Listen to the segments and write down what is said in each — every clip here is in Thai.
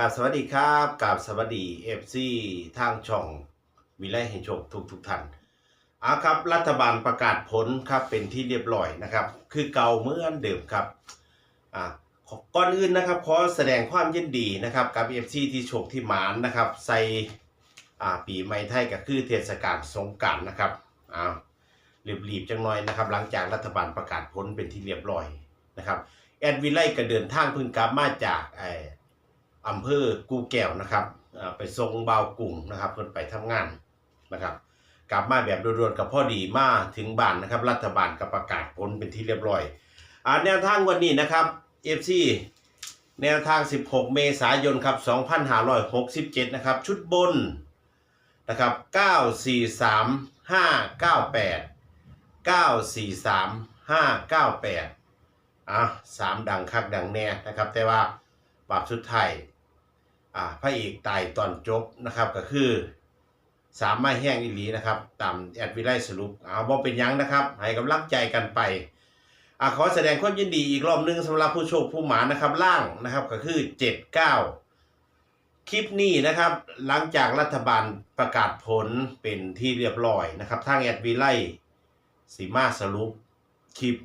กราบสวัสดีครับกราบสวัสดีเอฟซีทางช่องวิไลแห่งโชคทุกทุกท่านอาครับ รัฐบาลประกาศผลครับเป็นที่เรียบร้อยนะครับ คือเก่าเมื่อนเดิมครับอ่าก่อนอื่นนะครับขอแสดงความยินดีนะครับกับเอฟซีที่โชคที่หมานนะครับใส่อ่าปีใหม่ไทยก็คือเทศกาลสงกรานต์นะครับอ้าวรีบๆจังหน่อยนะครับ หลังจากรัฐบาลประกาศผลเป็นที่เรียบร้อยนะครับแอดวิไลก็เดินทางเพึ่งกลับมาจากไอ อำเภอกูแก้วนะครับไปทรงเบาวกลุ่มนะครับเพิ่นไปทำงานนะครับ กลับมาแบบด่วนๆกับพ่อดีมาถึงบ้านนะครับ รัฐบาลก็ประกาศผลเป็นที่เรียบร้อยอแนวทางวันนี้นะครับ FC แนวทาง 16 เมษายนครับ 2567 นะครับ ชุดบนนะครับ 943 598 943 598อะสามดังคักดังแน่นะครับ แต่ว่าบาปสุดไทย อ่าพระเอกตายตอนจบนะครับก็คือสามไม้แห้งอีหลีนะครับตามแอดวิไลสรุปเอาบ่เป็นยังนะครับ ให้กำลังใจกันไปอ่าขอแสดงความยินดีอีกรอบหนึงสำหรับผู้โชคผู้หมานะครับล่างนะครับก็คือ 79 คลิปนี้นะครับ หลังจากรัฐบาลประกาศผลเป็นที่เรียบร้อยนะครับทางแอดวิไลสีมาสรุปคลิป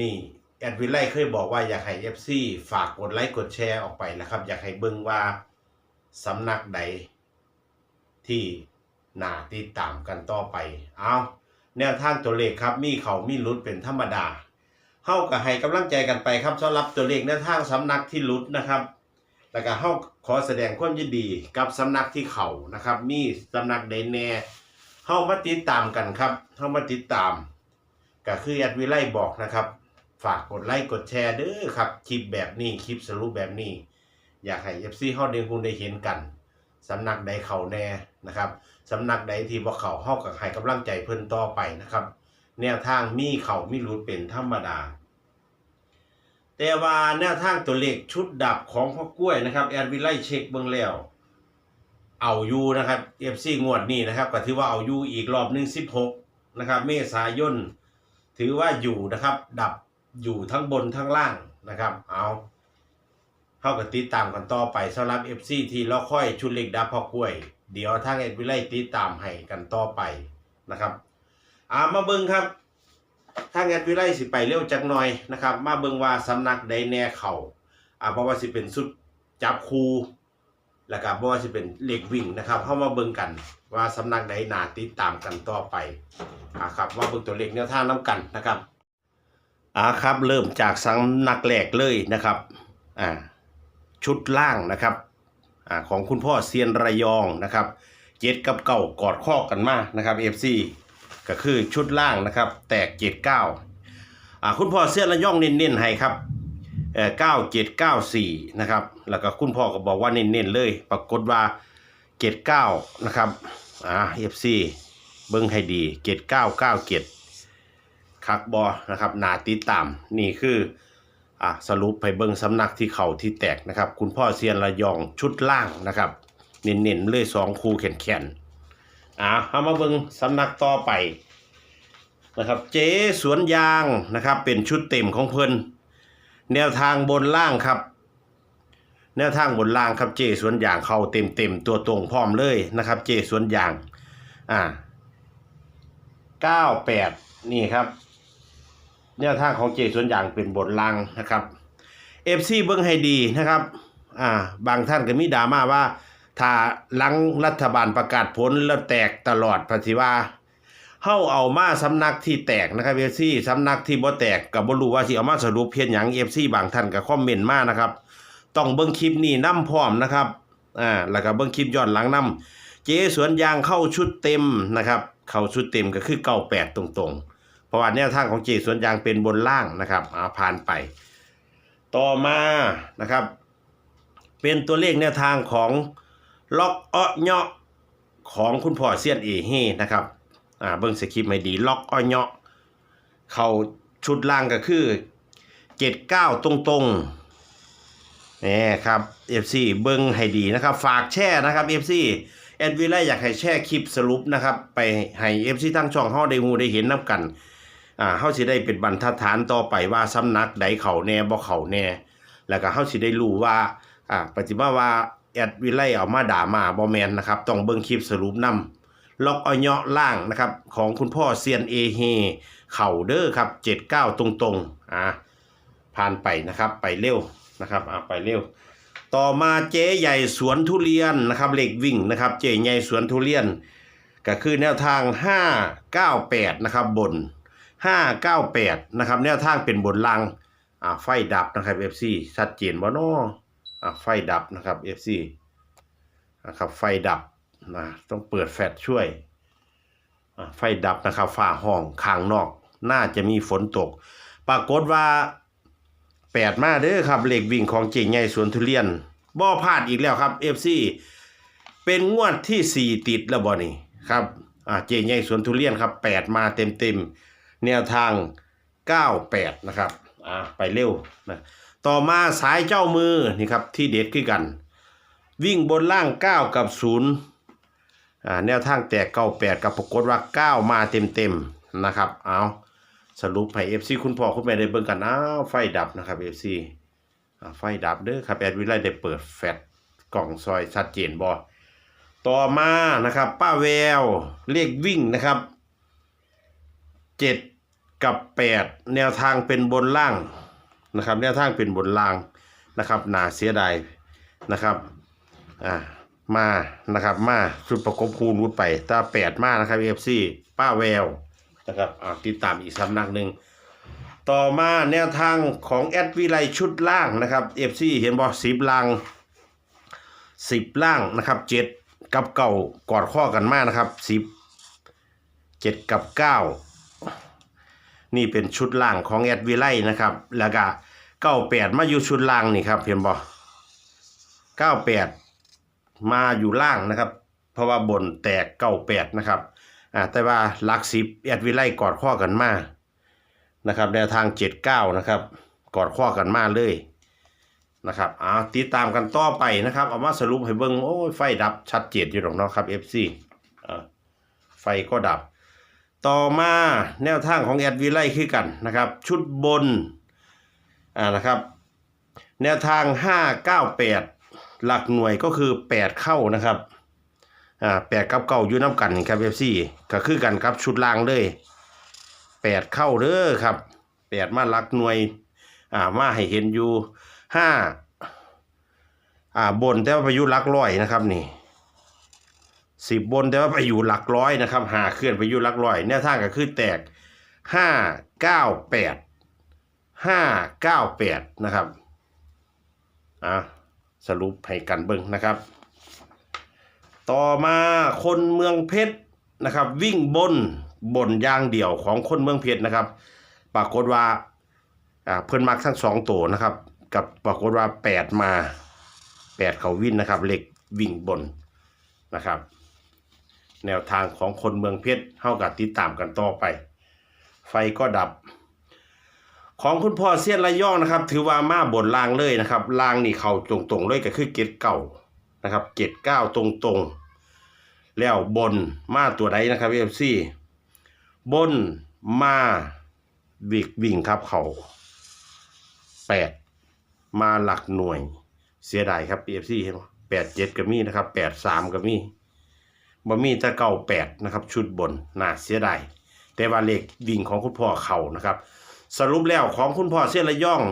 นี่ แอดวิไลเคยบอกว่าอยากให้ FC ฝากกดไลค์กดแชร์ออกไปนะครับ อยากให้เบิ่งว่าสำนักใดที่น่าติดตามกันต่อไป เอาแนวทางตัวเลขครับ มีเขามีลุดเป็นธรรมดาเฮาก็ให้กำลังใจกันไปครับสำหรับตัวเลขแนวทางสำนักที่ลุดนะครับ แล้วก็เฮาขอแสดงความยินดีกับสำนักที่เขานะครับ มีสำนักใดแน่เฮามาติดตามกันครับเฮามาติดตามก็คือแอดวิไลบอกนะครับ ฝากกดไลค์กดแชร์เด้อครับ คลิปแบบนี้คลิปสรุปแบบนี้ อยากให้ FC เฮาเดงคุณได้เห็นกันสำนักใดเขาแน่นะครับสำนักใดที่บ่เขาเฮาก็ให้กำลังใจเพิ่นต่อไปนะครับ แนวทางมีเขามีรูดเป็นธรรมดา แต่ว่าแนวทางตัวเลขชุดดับของพ่อกล้วยนะครับแอดวิไลเช็คเบิ่งแล้วเอาอยู่นะครับ FC งวดนี้นะครับก็ถือว่าเอาอยู่อีกรอบหนึ่ง16นะครับ เมษายนถือว่าอยู่นะครับ ดับ อยู่ทั้งบนทั้งล่างนะครับ เอาเข้ากับติดตามกันต่อไปสำหรับ FC ที่เราค่อยชุดเล็กดับพอกล้วย เดี๋ยวทางเอ็ดวิไลติดตามให้กันต่อไปนะครับอามาเบิ่งครับทางเอ็ดวิไลสิไปเร็วจักหน่อยนะครับ มาเบิ่งว่าสำนักใดแน่เขาอ่าเพราะว่าสิเป็นสุดจับคูแล้วก็เพราะว่าสิเป็นเหล็กวิ่งนะครับเข้ามาเบิ่งกันว่าสำนักใดน่าติดตามกันต่อไปอ่าครับว่าเบิ่งตัวเลขแนวทางน้ำกันนะครับ อ่าครับ เริ่มจากสำนักแรกเลยนะครับอ่าชุดล่างนะครับอ่าของคุณพ่อเซียนระยองนะครับเจ็ดกับเก่ากอดข้อกันมานะครับ FC ก็คือชุดล่างนะครับแตกเจ็ดเก้าอ่าคุณพ่อเซียนระยองเน้นๆให้ครับเอ่อเก้าเจ็ดเก้าสี่นะครับแล้วก็คุณพ่อก็บอกว่าเน้นๆเลย ปรากฏว่าเจ็ดเก้านะครับอ่า FC เบิ้งให้ดีเจ็ดเก้าเก้าเจ็ด คักบอนะครับนาติดตามนี่คืออะสรุปให้เบิ้งสำนักที่เข่าที่แตกนะครับ คุณพ่อเซียนระยองชุดล่างนะครับ เน้นๆเลยสองคู่แขนแขนๆอะเอามาเบิ้งสำนักต่อไปนะครับ เจ๊สวนยางนะครับ เป็นชุดเต็มของเพิ่นแนวทางบนล่างครับ แนวทางบนล่างครับเจสวนยางเข้าเต็มเต็มๆตัวตรงพร้อมเลยนะครับ เจสวนยางอ่าเก้าแปดนี่ครับ แนวทางของเจสวนยางเป็นบทลังนะครับเอฟซีเบิ้งให้ดีนะครับอ่าบางท่านก็มีดราม่าว่า ถ้าหลังรัฐบาลประกาศผลแล้วแตกตลอดปฏิว่าเฮาเอามาสำนักที่แตกนะครับเอฟซีสำนักที่บ่แตกก็บ่รู้ว่าสิเอามาสรุปเพียงหยังเอฟซีบางท่านก็คอมเมนต์มานะครับ ต้องเบิ่งคลิปนี้นํพร้อมนะครับอ่าแล้วก็เบิ่งคลิปย้อนหลังนํเจสวนยางเข้าชุดเต็มนะครับ เข้าชุดเต็มก็คือเก้าแปดตรงๆ ราะว่าแนวทางของเจสวนยางเป็นบนล่างนะครับอาผ่านไป ต่อมานะครับ เป็นตัวเลขแนวทางของล็อกเอ้อเนาะของคุณพ่อเซียนเอเฮนะครับอ่าเบิ่งสคริปต์ไม่ดีล็อกอ้อเนาะเขาชุดล่างก็คือเจ็ดเก้าตรงๆนี่ครับ FC เบิ้งให้ดีนะครับ ฝากแช่นะครับ FC แอดวิไลอยากให้แช่คลิปสรุปนะครับ ไปให้ FC ทั้งช่องเฮาได้ฮู้ได้เห็นนํกัน อ่าเฮาสิได้เป็นบรรทัดฐานต่อไปว่าสำนักใดเขาแน่บ่เขาแน่ แล้วก็เฮาสิได้รู้ว่าอ่าปฏิบัติว่าแอดวิไลเอามาด่ามาบอแมนนะครับต้องเบิ่งคลิปสรุปนำล็อกเอาเนาะล่างนะครับ ของคุณพ่อเซียนเอเฮเข่าเด้อครับ79ตรงๆอ่าผ่านไปนะครับไปเร็วนะครับอ่าไปเร็ว ต่อมาเจ๊ใหญ่สวนทุเรียนนะครับเหล็กวิ่งนะครับ เจ๊ใหญ่สวนทุเรียน ก็คือแนวทาง 598 นะครับบน 598 นะครับ แนวทางเป็นบนลังอ่าไฟดับนะครับ FC ชัดเจนบ่เนาะอ่าไฟดับนะครับ FC นะครับไฟดับนะต้องเปิดแฟลชช่วยอ่าไฟดับนะครับฝ้าห้องข้างนอก น่าจะมีฝนตก ปรากฏว่าแปดมาเด้อครับเหล็กวิ่งของเจงใหญ่สวนทุเรียนบ่พลาดอีกแล้วครับ FC เป็นงวดที่ 4 ติดแล้วบ่นี่ครับอ่าเจงใหญ่สวนทุเรียนครับ 8 มาเต็มเต็มๆ แนวทาง 98 นะครับ อ่าไปเร็วนะต่อมาสายเจ้ามือนี่ครับที่เด็ดคือกัน วิ่งบนล่าง 9 กับ 0 อ่าแนวทางแตก 98 กับปรากฏว่า 9 มาเต็มเต็มๆนะครับ เอาสรุปให้ FC คุณพ่อคุณแม่ได้เบิ่งกันอ้าวไฟดับนะครับ FC อ่าไฟดับเด้อครับแอดวิไลได้เปิดแฟลชกล่องซอยชัดเจนบ่ต่อมานะครับ ป้าแววเลขวิ่งนะครับเจ็ด กับแปดแนวทางเป็นบนล่างนะครับแนวทางเป็นบนล่างนะครับนาเสียดายนะครับอ่ามานะครับมาสุดประกบคูณรุดไปตาแปดมานะครับ FC ป้าแววนะครับอ่าติดตามอีกสำนักหนึ่งต่อมาแนวทางของแอดวิไลชุดล่างนะครับ FC เห็นบอสิบล่างสิบล่างนะครับเจ็ดกับเก่ากอดข้อกันมากนะครับสิบเจ็ดกับเก้า นี่เป็นชุดล่างของแอดวิไลนะครับ แล้วก็เก้าแปดมาอยู่ชุดล่างนี่ครับเห็นบอเก้าแปดมาอยู่ล่างนะครับ เพราะว่าบนแตกเก้าแปดนะครับอ่าแต่ว่าลักสิบแอดวิไลกอดข้อกันมากนะครับแนวทาง79นะครับ กอดข้อกันมาเลยนะครับเอาติดตามกันต่อไปนะครับ เอามาสรุปให้เบิ่งโอ้ยไฟดับชัดเจนอยู่หรอกเนาะครับ FC อ่าไฟก็ดับ ต่อมาแนวทางของแอดวิไลคือกันนะครับ ชุดบนอ่านะครับ แนวทาง 598 หลักหน่วยก็คือ 8 เข้านะครับอ่า8กับเก้าอยู่น้ำกันนะครับ FC ก็คือกันครับชุดล่างเลยแปดเข้าเด้อครับแปดมาหลักหน่วยอ่ามาให้เห็นอยู่ห้าอ่าบนแต่ว่าไปอยู่หลักร้อยนะครับนี่ สิบบนแต่ว่าไปอยู่หลักร้อยนะครับหาเคลื่อนไปอยู่หลักร้อยแนวทางก็คือแตกห้าเก้าแปดห้าเก้าแปดนะครับอ่าสรุปให้กันเบิ่งนะครับ ต่อมาคนเมืองเพชรนะครับ วิ่งบนบนยางเดี่ยวของคนเมืองเพชรนะครับ ปรากฏว่าอ่าเพิ่นมักทั้งสองตัวนะครับ กับปรากฏว่าแปดมาแปดเขาวิ่นนะครับเหล็กวิ่งบนนะครับ แนวทางของคนเมืองเพชรเท่ากับติดตามกันต่อไป ไฟก็ดับ ของคุณพ่อเสี้ยนระยองนะครับ ถือว่ามาบนลางเลยนะครับลางนี่เขาตรงๆเลยก็คือเกตเก่านะครับเกตเก้าตรงๆ แล้วบนมาตัวใดนะครับเอฟซีบนมาวิกวิ่งครับเขาแปดมาหลักหน่วยเสียดายครับเอฟซีเห็นไหมแปดเจ็ดก็มีนะครับแปดสามก็มี บ่มีแต่เก่าแปดนะครับ ชุดบนน่าเสียดายแต่ว่าเลขวิ่งของคุณพ่อเขานะครับ สรุปแล้วของคุณพ่อเสียระย่อง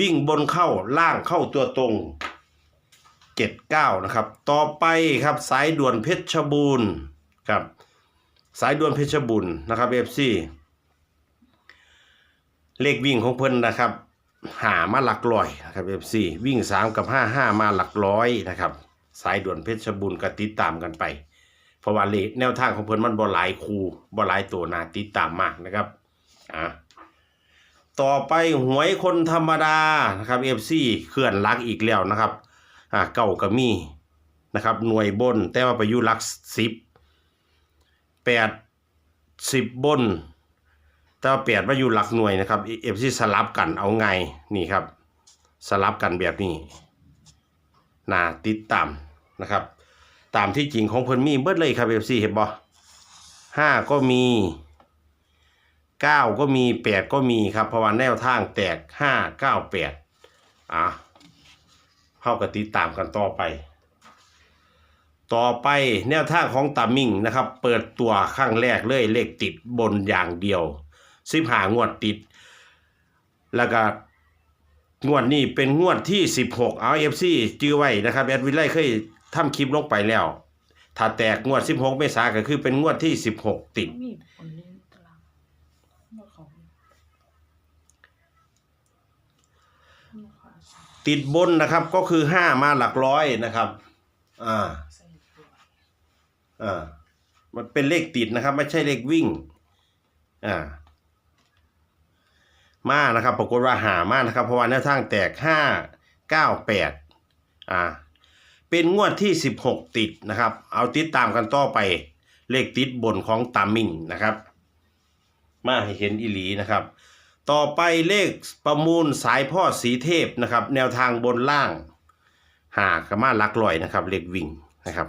วิ่งบนเข้าล่างเข้าตัวตรงเจ็ดเก้านะครับ ต่อไปครับสายด่วนเพชรบูรณ์ครับ สายด่วนเพชรบุญนะครับเอฟซีเลขวิ่งของเพิ่นนะครับ หามาหลักร้อยนะครับเอฟซีวิ่งสามกับห้าห้ามาหลักร้อยนะครับ สายด่วนเพชรบุญก็ติดตามกันไป ราะว่าเลขแนวทางของเพิ่นมันบ่หลายคูบ่หลายตัวนาติดตามมากนะครับอะต่อไปหวยคนธรรมดานะครับเอฟซีเคลื่อนลักอีกแล้วนะครับอ่าเก่าก็มีนะครับหน่วยบน แต่ว่าไปอยู่ลักสิบแปดสิบบน แต่ว่าแปดมาอยู่หลักหน่วยนะครับเอฟซีสลับกันเอาไงนี่ครับ สลับกันแบบนี้น่าติดตามนะครับ ตามที่จริงของเพิ่นมีเบิดเลยครับเอฟซีเห็นบ่ห้าก็มีเก้าก็มีแปดก็มีครับเพราะว่าแนวทางแตกห้าเก้าแปดอะเข้ากติดตามกันต่อไป ต่อไปแนวทางของตามิ่งนะครับ เปิดตัวครั้งแรกเลยเลขติดบนอย่างเดียวสิบหางวดติด แล้วก็งวดนี้เป็นงวดที่ 16เอาเอฟซีจื้อไว้นะครับ แอดวิไลเคย ทำคลิปลงไปแล้ว ถ้าแตกงวด 16 เมษาก็คือเป็นงวดที่ 16 ติด มีผลเล่นตารางเมื่อเขาเมื่อเขาติดบนนะครับก็คือ 5 มาหลักร้อยนะครับอ่าใส่ตัวอ่ามันเป็นเลขติดนะครับ ไม่ใช่เลขวิ่งอ่ามานะครับปรากฏว่าหามานะครับ เพราะว่าแนวทางแตกห้าเก้าแปดอ่า เป็นงวดที่สิบหกติดนะครับ เอาติดตามกันต่อไป เลขติดบนของตามิงนะครับ มาให้เห็นอีหลีนะครับ ต่อไปเลขประมูลสายพ่อสีเทพนะครับ แนวทางบนล่างหากมาหลักร้อยนะครับ เลขวิ่งนะครับ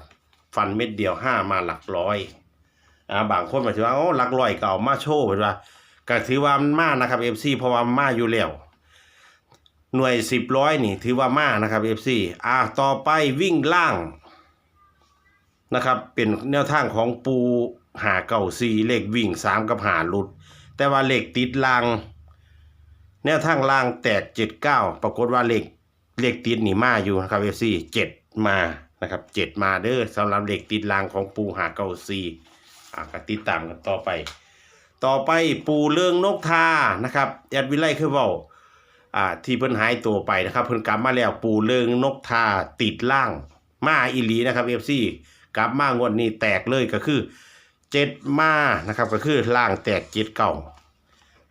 ฟันเม็ดเดียวห้ามาหลักร้อยอ่าบางคนหมายถึงว่าโอ้หลักร้อยก็เก่ามาโชว์เห็นว่าก็ถือว่ามันมานะครับเอฟซีเพราะว่ามันมาอยู่แล้ว หน่วยสิบร้อยนี่ถือว่ามานะครับเอฟซีอ่าต่อไปวิ่งล่างนะครับ เป็นแนวทางของปูหาเก่าซีเลขวิ่งสามกับหาลุด แต่ว่าเลขติดลาง แนวทางลางแตกเจ็ดเก้าปรากฏว่าเลขเลขติดนี่มาอยู่นะครับเอฟซีเจ็ดมานะครับเจ็ดมาเด้อสำหรับเลขติดลางของปูหาเก้าซีอะก็ติดตามกันต่อไป ต่อไปปูเรื่องนกทานะครับแอดวิไลคือเว่า อ่าที่เพิ่นหายตัวไปนะครับ เพิ่นกลับมาแล้วปูเรื่องนกทาติดล่างมาอีหลีนะครับเอฟซีกลับมางวดนี้แตกเลยก็คือเจ็ดมานะครับก็คือล่างแตกเจ็ดเก่า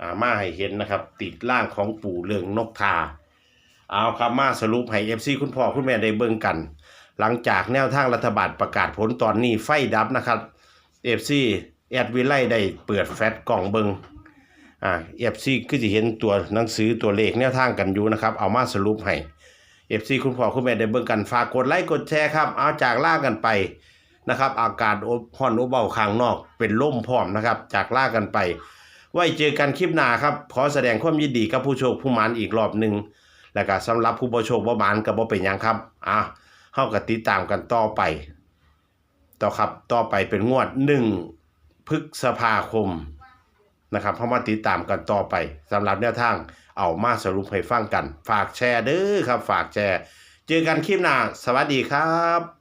อ่ามาให้เห็นนะครับ ติดล่างของปู่เรืองนกทาเอาครับมาสรุปให้เอฟซีคุณพ่อคุณแม่ได้เบิ่งกัน หลังจากแนวทางรัฐบาลประกาศผลตอนนี้ไฟดับนะครับเอฟซีแอดวิไลได้เปิดแฟลชกล่องเบิง อ่าเอฟซีคือจะเห็นตัวหนังสือตัวเลขแนวทางกันอยู่นะครับ เอามาสรุปให้เอฟซีคุณพ่อคุณแม่ได้เบิ่งกันฝากกดไลค์กดแชร์ครับ เอาจากล่ากันไปนะครับ อากาศอบร้อนอบเบาข้างนอกเป็นล่มพร้อมนะครับ จากล่ากันไป ไว้เจอกันคลิปหน้าครับ ขอแสดงความยินดีกับผู้โชคผู้หมานอีกรอบหนึ่งแล้วก็สำหรับผู้บ่โชคบ่หมานก็บ่เป็นยังครับอะเฮาก็ติดตามกันต่อไป ต่อครับต่อไปเป็นงวด1พฤษภาคม นะครับเฮามาติดตามกันต่อไปสำหรับแนวทางเอามาสรุปให้ฟังกัน ฝากแชร์เด้อครับ ฝากแชร์ เจอกันคลิปหน้า สวัสดีครับ